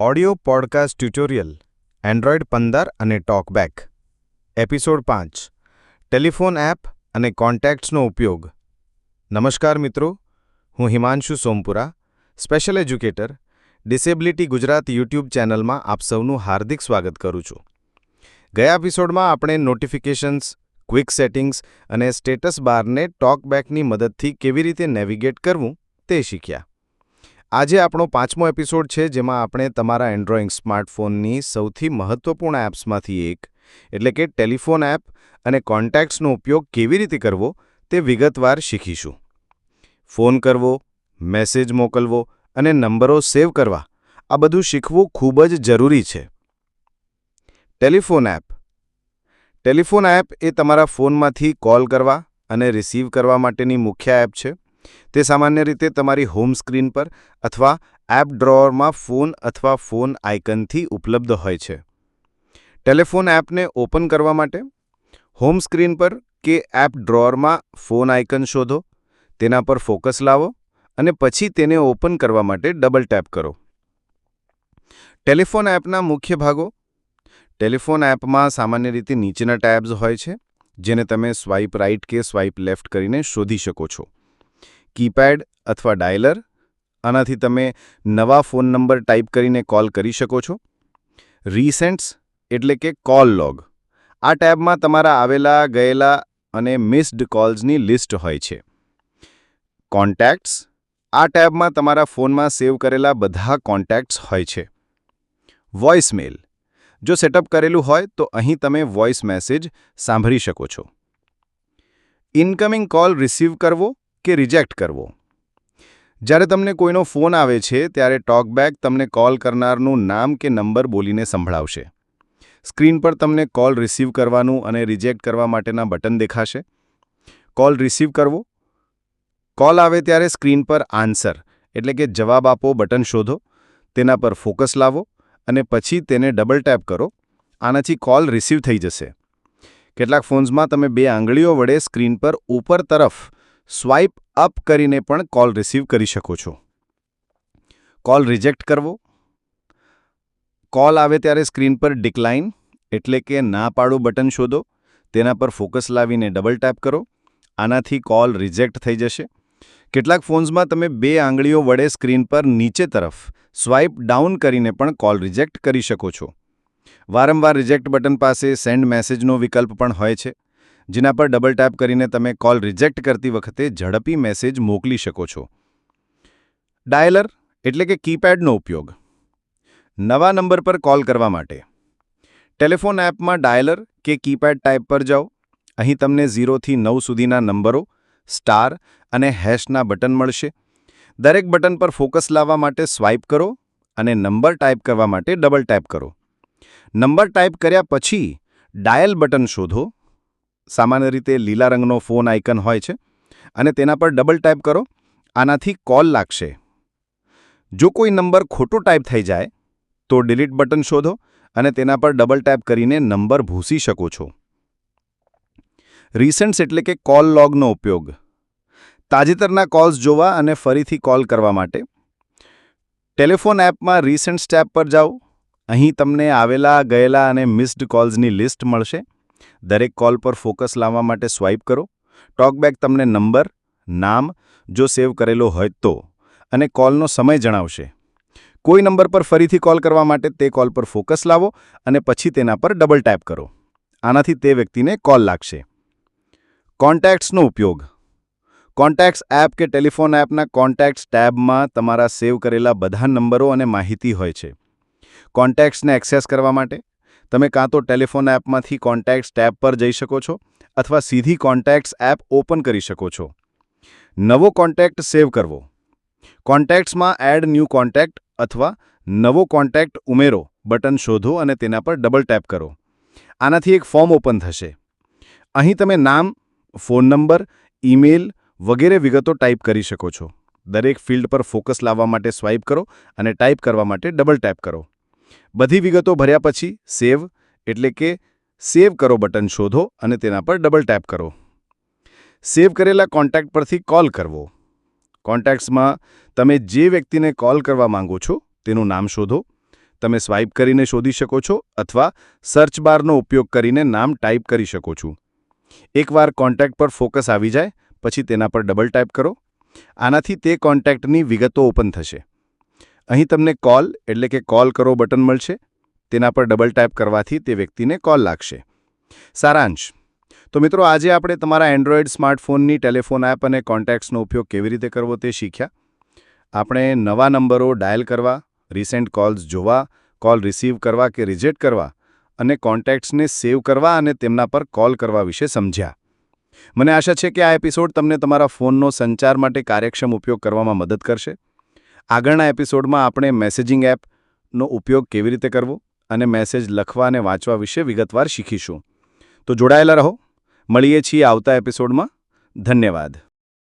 Audio podcast tutorial, Android પંદર અને talkback. Episode પાંચ, ટેલિફોન એપ અને કોન્ટેક્ટ્સનો ઉપયોગ. નમસ્કાર મિત્રો, હું Himanshu Sompura, special educator, disability Gujarat YouTube ચેનલમાં આપ સૌનું હાર્દિક સ્વાગત કરું છું. ગયા એપિસોડમાં આપણે નોટિફિકેશન્સ, ક્વિક સેટિંગ્સ અને સ્ટેટસ બારને ટોકબેકની મદદથી કેવી રીતે નેવિગેટ કરવું તે શીખ્યા. આજે આપણો પાંચમો એપિસોડ છે, જેમાં આપણે તમારા એન્ડ્રોઈડ સ્માર્ટફોનની સૌથી મહત્વપૂર્ણ એપ્સમાંથી એક, એટલે કે ટેલિફોન એપ અને કોન્ટેક્ટ્સનો ઉપયોગ કેવી રીતે કરવો તે વિગતવાર શીખીશું. ફોન કરવો, મેસેજ મોકલવો અને નંબરો સેવ કરવા, આ બધું શીખવું ખૂબ જ જરૂરી છે. Telephone app. ટેલિફોન એપ એ તમારા ફોનમાંથી કોલ કરવા અને રિસીવ કરવા માટેની મુખ્ય એપ છે. તે સામાન્ય રીતે તમારી હોમ સ્ક્રીન પર અથવા એપ ડ્રોઅરમાં ફોન અથવા ફોન આઇકનથી ઉપલબ્ધ હોય છે. ટેલિફોન એપને ઓપન કરવા માટે હોમ સ્ક્રીન પર કે એપ ડ્રોઅરમાં ફોન આઇકન શોધો, તેના પર ફોકસ લાવો અને પછી તેને ઓપન કરવા માટે ડબલ ટેપ કરો. ટેલિફોન એપના મુખ્ય ભાગો. ટેલિફોન એપમાં સામાન્ય રીતે નીચેના ટેબ્સ હોય છે, જેને તમે સ્વાઇપ રાઇટ કે સ્વાઇપ લેફ્ટ કરીને શોધી શકો છો. કીપેડ અથવા ડાયલર? આનાથી તમે નવા ફોન નંબર ટાઈપ કરીને કોલ કરી શકો છો? રીસેન્ટ્સ એટલે કે કોલ લોગ. આ ટેબમાં તમારા આવેલા, ગયેલા અને મિસ્ડ કોલ્સની લિસ્ટ હોય છે. કોન્ટેક્ટ્સ? આ ટેબમાં તમારા ફોનમાં સેવ કરેલા બધા કોન્ટેક્ટ્સ હોય છે. વોઇસમેલ. જો સેટઅપ કરેલું હોય, તો અહીં તમે વોઇસ મેસેજ સાંભળી શકો છો. ઇનકમિંગ કોલ રિસીવ કરવો? કે રિજેક્ટ કરવો? જ્યારે તમને કોઈનો ફોન આવે છે, ત્યારે ટોકબેક તમને કોલ કરનારનું નામ કે નંબર બોલીને સંભળાવશે. સ્ક્રીન પર તમને કોલ રિસીવ કરવાનું અને રિજેક્ટ કરવા માટેના બટન દેખાશે. કોલ રિસીવ કરવો. કોલ આવે ત્યારે સ્ક્રીન પર આન્સર, એટલે કે જવાબ આપો બટન શોધો, તેના પર ફોકસ લાવો અને પછી તેને ડબલ ટેપ કરો. આનાથી કોલ રિસીવ થઈ જશે. કેટલાક ફોન્સમાં તમે બે આંગળીઓ વડે સ્ક્રીન પર ઉપર તરફ સ્વાઇપ અપ કરીને પણ કોલ રિસીવ કરી શકો છો. કોલ રિજેક્ટ કરવો. કોલ આવે ત્યારે સ્ક્રીન પર ડિક્લાઇન, એટલે કે ના પાડું બટન શોધો. તેના પર ફોકસ લાવીને ડબલ ટેપ કરો. આનાથી કોલ રિજેક્ટ થઈ જશે. કેટલાક ફોન્સમાં તમે બે આંગળીઓ વડે સ્ક્રીન પર નીચે તરફ સ્વાઇપ ડાઉન કરીને પણ કોલ રિજેક્ટ કરી શકો છો. વારંવાર રિજેક્ટ બટન પાસે સેન્ડ મેસેજનો વિકલ્પ પણ હોય છે. જેના પર ડબલ ટેપ કરીને તમે કોલ રિજેક્ટ કરતી વખતે ઝડપી મેસેજ મોકલી શકો છો. ડાયલર એટલે કે કીપેડનો ઉપયોગ. નવા નંબર પર કોલ કરવા માટે. ટેલિફોન એપમાં ડાયલર કે કીપેડ ટાઈપ પર જાઓ. અહીં તમને ઝીરોથી નવ સુધીના નંબરો સ્ટાર અને હેશના બટન મળશે. દરેક બટન પર ફોકસ લાવવા માટે સ્વાઇપ કરો અને નંબર ટાઈપ કરવા માટે ડબલ ટાઈપ કરો. નંબર ટાઈપ કર્યા પછી ડાયલ બટન શોધો. સામાન્ય રીતે લીલા રંગનો ફોન આઇકન હોય છે અને તેના પર ડબલ ટાઈપ કરો. આનાથી કોલ લાગશે. જો કોઈ નંબર ખોટો ટાઈપ થઈ જાય, તો ડિલીટ બટન શોધો અને તેના પર ડબલ ટાઈપ કરીને નંબર ભૂસી શકો છો. રિસન્ટ્સ એટલે કે કોલ લોગનો ઉપયોગ. તાજેતરના કોલ્સ જોવા અને ફરીથી કોલ કરવા માટે. ટેલિફોન એપમાં રિસન્ટ ટેપ પર જાઓ. અહીં તમને આવેલા, ગયેલા અને મિસ્ડ કોલ્સની લિસ્ટ મળશે. દરેક કોલ પર ફોકસ લાવવા માટે સ્વાઇપ કરો. ટોકબેક તમને નંબર નામ, જો સેવ કરેલો હોય તો, અને કોલનો સમય જણાવશે. કોઈ નંબર પર ફરીથી કોલ કરવા માટે તે કોલ પર ફોકસ લાવો અને પછી તેના પર ડબલ ટેપ કરો. આનાથી તે વ્યક્તિને કોલ લાગશે. કોન્ટેક્ટ્સનો ઉપયોગ. કોન્ટેક્ટ્સ એપ કે ટેલિફોન એપના કોન્ટેક્ટ્સ ટેબમાં તમારા સેવ કરેલા બધા નંબરો અને માહિતી હોય છે. કોન્ટેક્ટ્સને એક્સેસ કરવા માટે તમે કાં તો ટેલિફોન એપમાંથી કોન્ટેક્ટ્સ ટેબ પર જઈ શકો છો અથવા સીધી કોન્ટેક્ટ્સ એપ ઓપન કરી શકો છો. નવો કોન્ટેક્ટ સેવ કરવો. કોન્ટેક્ટ્સમાં એડ ન્યૂ કોન્ટેક્ટ અથવા નવો કોન્ટેક્ટ ઉમેરો બટન શોધો અને તેના પર ડબલ ટેપ કરો. આનાથી એક ફોર્મ ઓપન થશે. અહીં તમે નામ, ફોન નંબર, ઈમેલ વગેરે વિગતો ટાઈપ કરી શકો છો. દરેક ફિલ્ડ પર ફોકસ લાવવા માટે સ્વાઇપ કરો અને ટાઈપ કરવા માટે ડબલ ટેપ કરો. બધી વિગતો ભર્યા પછી સેવ એટલે કે સેવ કરો બટન શોધો અને તેના પર ડબલ ટેપ કરો. સેવ કરેલા કોન્ટેક્ટ પરથી કોલ કરવો. કોન્ટેક્ટ્સમાં તમે જે વ્યક્તિને કોલ કરવા માંગો છો તેનું નામ શોધો. તમે સ્વાઇપ કરીને શોધી શકો છો અથવા સર્ચ બારનો ઉપયોગ કરીને નામ ટાઈપ કરી શકો છો. એકવાર કોન્ટેક્ટ પર ફોકસ આવી જાય, પછી તેના પર ડબલ ટાઈપ કરો. આનાથી તે કોન્ટેક્ટની વિગતો ઓપન થશે. અહીં તમને કોલ એટલે કે કોલ કરો બટન મળશે. તેના પર ડબલ ટાઈપ કરવાથી તે વ્યક્તિને કોલ લાગશે. સારાંશ. તો મિત્રો, આજે આપણે તમારા એન્ડ્રોઇડ સ્માર્ટફોનની ટેલિફોન એપ અને કોન્ટેક્ટ્સનો ઉપયોગ કેવી રીતે કરવો તે શીખ્યા. આપણે નવા નંબરો ડાયલ કરવા રિસેન્ટ કોલ્સ જોવા કોલ રિસીવ કરવા કે રિજેક્ટ કરવા અને કોન્ટેક્ટ્સને સેવ કરવા અને તેમના પર કોલ કરવા વિશે સમજ્યા. મને આશા છે કે આ એપિસોડ તમને તમારા ફોનનો સંચાર માટે કાર્યક્ષમ ઉપયોગ કરવામાં મદદ કરશે. આગળના એપિસોડમાં આપણે મેસેજિંગ એપનો ઉપયોગ કેવી રીતે કરવો અને મેસેજ લખવા અને વાંચવા વિશે વિગતવાર શીખીશું. તો જોડાયેલા રહો. મળીએ છીએ આવતા એપિસોડમાં. ધન્યવાદ.